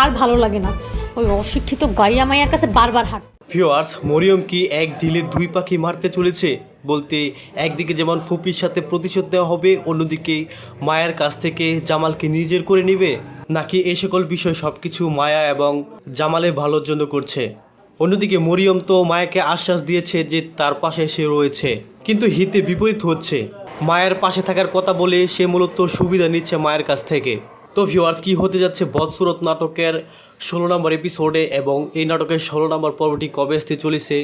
আর ভালো লাগে না। ওই অশিক্ষিত গাইয়া মাইয়ার কাছে বারবার হাট। ভিওয়ার্স মরিয়ম কি এক ঢিলে দুই পাখি মারতে চলেছে? বলতে একদিকে যেমন ফুপির সাথে প্রতিশোধ দেওয়া হবে, অন্যদিকে মায়ের কাছ থেকে জামালকে নিজের করে নেবে? নাকি এই সকল বিষয় সব কিছু মায়া এবং জামালের ভালোর জন্য করছে? অন্যদিকে মরিয়ম তো মায়াকে আশ্বাস দিয়েছে যে তার পাশে সে রয়েছে, কিন্তু হিতে বিপরীত হচ্ছে। মায়ের পাশে থাকার কথা বলে সে মূলত সুবিধা নিচ্ছে মায়ের কাছ থেকে। তো ভিউয়ার্স কি হতে যাচ্ছে বৎসরত নাটকের ষোলো নম্বর এপিসোডে এবং এই নাটকের ষোলো নম্বর পর্বটি কবে আসতে চলেছে?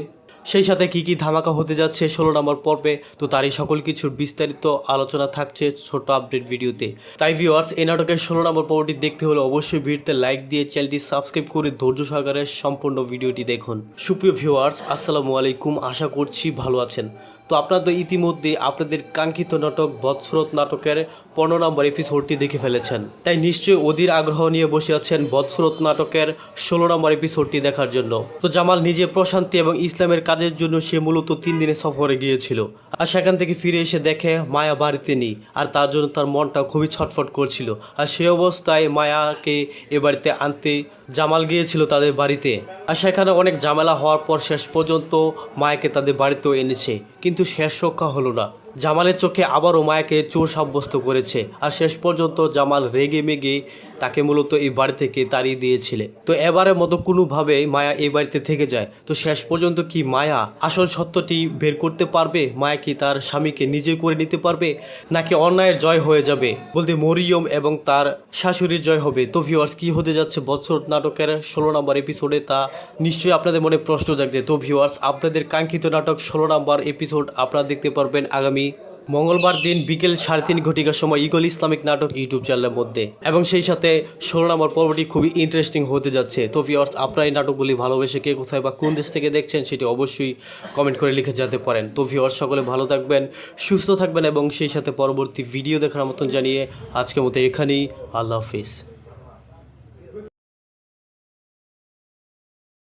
সেই সাথে কি কি ধামাকা হতে যাচ্ছে ষোলো নম্বর পর্বে, তো তারই সকল কিছুর বিস্তারিত আলোচনা থাকছে ছোট আপডেট ভিডিওতে। তাই ভিউয়ার্স এই নাটকের ষোলো নম্বর পর্বটি দেখতে হলে অবশ্যই ভিডিওতে লাইক দিয়ে চ্যানেলটি সাবস্ক্রাইব করে ধৈর্য সহকারে সম্পূর্ণ ভিডিওটি দেখুন। সুপ্রিয় ভিউয়ার্স আসসালামু আলাইকুম, আশা করছি ভালো আছেন। তো আপনারা তো ইতিমধ্যে আপনাদের কাঙ্ক্ষিত নাটক বৎসরত নাটকের পনেরো নম্বর এপিসোডটি দেখে ফেলেছেন। তাই নিশ্চয়ই অধীর আগ্রহ নিয়ে বসে আছেন বৎসরত নাটকের ষোলো নম্বর এপিসোডটি দেখার জন্য। তো জামাল নিজে প্রশান্তি এবং ইসলামের কাজের জন্য সে মূলত তিন দিনে সফরে গিয়েছিল। আর সেখান থেকে ফিরে এসে দেখে মায়া বাড়িতে নেই, আর তার জন্য তার মনটা খুবই ছটফট করছিল। আর সে অবস্থায় মায়াকে এ বাড়িতে আনতে জামাল গিয়েছিল তাদের বাড়িতে। আর সেখানে অনেক ঝামেলা হওয়ার পর শেষ পর্যন্ত মায়াকে তাদের বাড়িতেও এনেছে। কিন্তু শেষ রক্ষা হলো না। জামালের চোখে আবারও মায়াকে চোর সাব্যস্ত করেছে। আর শেষ পর্যন্ত জামাল রেগে মেগে তাকে মূলত এই বাড়ি থেকে তাড়িয়ে দিয়েছিলে। তো এবারের মতো কোনোভাবে মায়া এই বাড়িতে থেকে যায়। তো শেষ পর্যন্ত কি মায়া আসল সত্যটি বের করতে পারবে? মায়া কি তার স্বামীকে নিজে করে নিতে পারবে? নাকি অন্যায়ের জয় হয়ে যাবে? বলতে মরিয়ম এবং তার শাশুড়ির জয় হবে। তো ভিউয়ার্স কি হতে যাচ্ছে বছর নাটকের ষোলো নম্বর এপিসোডে তা নিশ্চয়ই আপনাদের মনে প্রশ্ন জাগছে। তো ভিউয়ার্স আপনাদের কাঙ্ক্ষিত নাটক ষোলো নম্বর এপিসোড আপনারা দেখতে পারবেন আগামী মঙ্গলবার দিন বিকেল সাড়ে তিন ঘটিকার সময় ইগল ইসলামিক নাটক ইউটিউব চ্যানেলের মধ্যে। এবং সেই সাথে ষোলো নম্বর পর্বটি খুবই ইন্টারেস্টিং হতে যাচ্ছে। তো ভিওর্স আপনারা এই নাটকগুলি ভালোবেসে কে কোথায় বা কোন দেশ থেকে দেখছেন সেটি অবশ্যই কমেন্ট করে লিখে যেতে পারেন। তো ভিওর্স সকলে ভালো থাকবেন, সুস্থ থাকবেন এবং সেই সাথে পরবর্তী ভিডিও দেখার মতন জানিয়ে আজকের মতো এখানেই। আল্লাহ হাফিজ।